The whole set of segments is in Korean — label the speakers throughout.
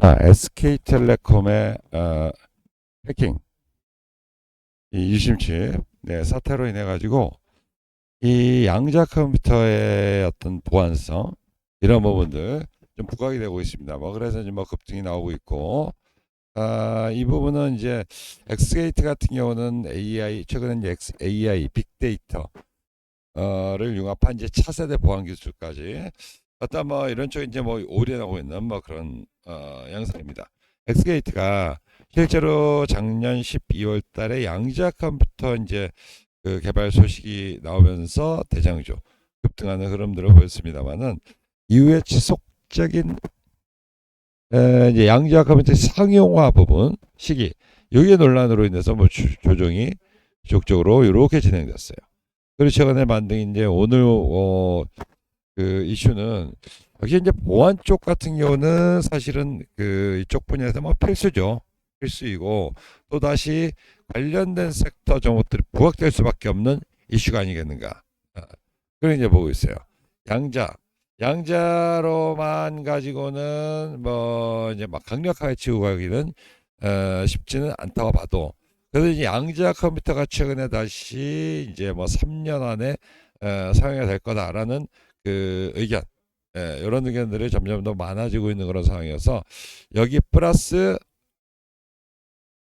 Speaker 1: 자, SK텔레콤의 어, 해킹, 이 유심칩. 네, 사태로 인해 가지고 이 양자 컴퓨터의 어떤 보안성 이런 부분들 좀 부각이 되고 있습니다. 뭐 그래서 이제 뭐 급등이 나오고 있고. 아, 이 부분은 이제 엑스게이트 같은 경우는 AI 최근에 이제 AI 빅데이터 어를 융합한 이제 차세대 보안 기술까지. 어떤 뭐 이런 쪽에 이제 뭐 올인하고 있는 뭐 그런 어, 양상입니다. 엑스게이트가 실제로 작년 12월 달에 양자 컴퓨터 이제 그 개발 소식이 나오면서 대장주 급등하는 흐름들을 보였습니다만은 이후에 지속적인 에, 이제 양자 컴퓨터 상용화 부분 시기 여기에 논란으로 인해서 뭐 주- 조정이 지속적으로 이렇게 진행됐어요. 그리고 최근에 만든 이제 오늘 어, 그 이슈는 역시 이제 보안 쪽 같은 경우는 사실은 그 이쪽 분야에서 뭐 필수죠. 필수이고 또 다시 관련된 섹터 종목들이 부각될 수밖에 없는 이슈가 아니겠는가. 아, 그런 이제 보고 있어요. 양자, 양자로만 가지고는 뭐 이제 막 강력하게 치고 가기는 어, 쉽지는 않다고 봐도 그래서 이제 양자 컴퓨터가 최근에 다시 이제 뭐 3년 안에 어, 사용이 될 거다라는 그 의견, 예, 이런 의견들이 점점 더 많아지고 있는 그런 상황이어서 여기 플러스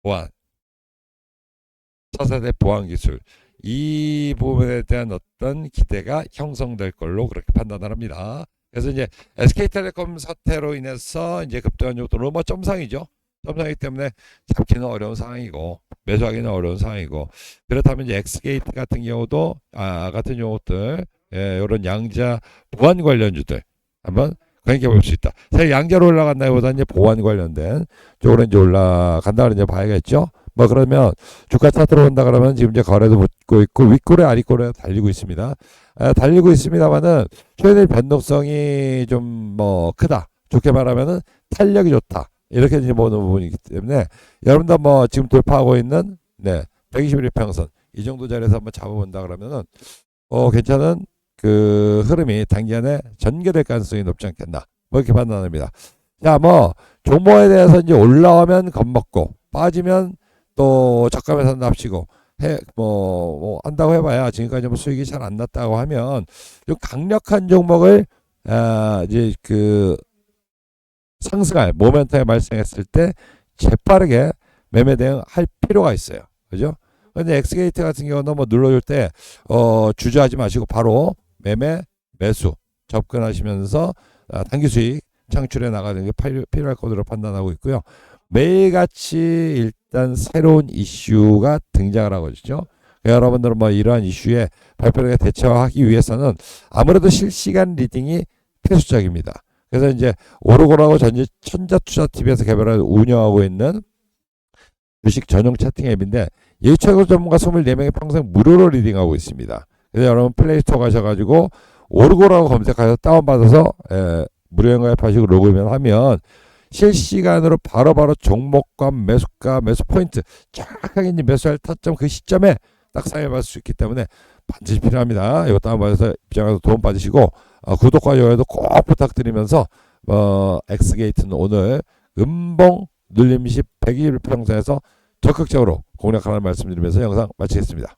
Speaker 1: 보안, 차세대 보안 기술 이 부분에 대한 어떤 기대가 형성될 걸로 그렇게 판단을 합니다. 그래서 이제 SK텔레콤 사태로 인해서 이제 급등한 정도로 뭐 점상이죠. 점상이기 때문에 잡기는 어려운 상황이고 매수하기는 어려운 상황이고 그렇다면 이제 엑스게이트 같은 경우도 아 같은 경우들 예, 이런 양자 보안 관련주들 한번 관계 볼수 있다. 사실 양자로 올라간다기보다 이제 보안 관련된 쪽으로 이제 올라간다 이제 봐야겠죠. 뭐 그러면 주가 차 들어온다 그러면 지금 이제 거래도 붙고 있고 윗꼬리 아랫꼬리 달리고 있습니다. 아, 달리고 있습니다만은 최근에 변동성이 좀 뭐 크다. 좋게 말하면은 탄력이 좋다. 이렇게 이제 보는 부분이기 때문에 여러분들 뭐 지금 돌파하고 있는 네 121일 평선 이 정도 자리에서 한번 잡아본다 그러면은 어 괜찮은 그 흐름이 단기간에 전개될 가능성이 높지 않겠나 뭐 이렇게 판단합니다. 자 뭐 종목에 대해서 이제 올라오면 겁먹고 빠지면 또 적감에서 납치고 해 뭐 뭐 한다고 해봐야 지금까지 뭐 수익이 잘 안 났다고 하면 좀 강력한 종목을 아 이제 그 상승할 모멘텀이 발생했을 때 재빠르게 매매 대응할 필요가 있어요. 그죠? 근데 엑스게이트 같은 경우는 뭐 눌러줄 때, 어, 주저하지 마시고 바로 매매, 매수 접근하시면서 아, 단기 수익 창출해 나가는 게 필요- 필요할 것으로 판단하고 있고요. 매일같이 일단 새로운 이슈가 등장을 하고 있죠. 여러분들은 뭐 이러한 이슈에 발표하게 대처하기 위해서는 아무래도 실시간 리딩이 필수적입니다. 그래서 이제 오르고라고 전지 천자투자TV에서 개발하고 운영하고 있는 주식 전용 채팅 앱인데 이 최고 전문가 24명이 평생 무료로 리딩하고 있습니다. 여러분 플레이스토어 가셔가지고 오르고라고 검색하셔서 다운받아서 에, 무료 가입하시고 로그인 하면 실시간으로 바로 바로 종목과 매수가 매수 포인트 정확하게 이제 매수할 타점 그 시점에 딱 사용할 수 있기 때문에 반드시 필요합니다. 이거 다운받아서 입장에서 도움 받으시고 어, 구독과 좋아요도 꼭 부탁드리면서 어, 엑스게이트는 오늘 음봉 눌림시 100일 평선에서 적극적으로 공략하라는 말씀드리면서 영상 마치겠습니다.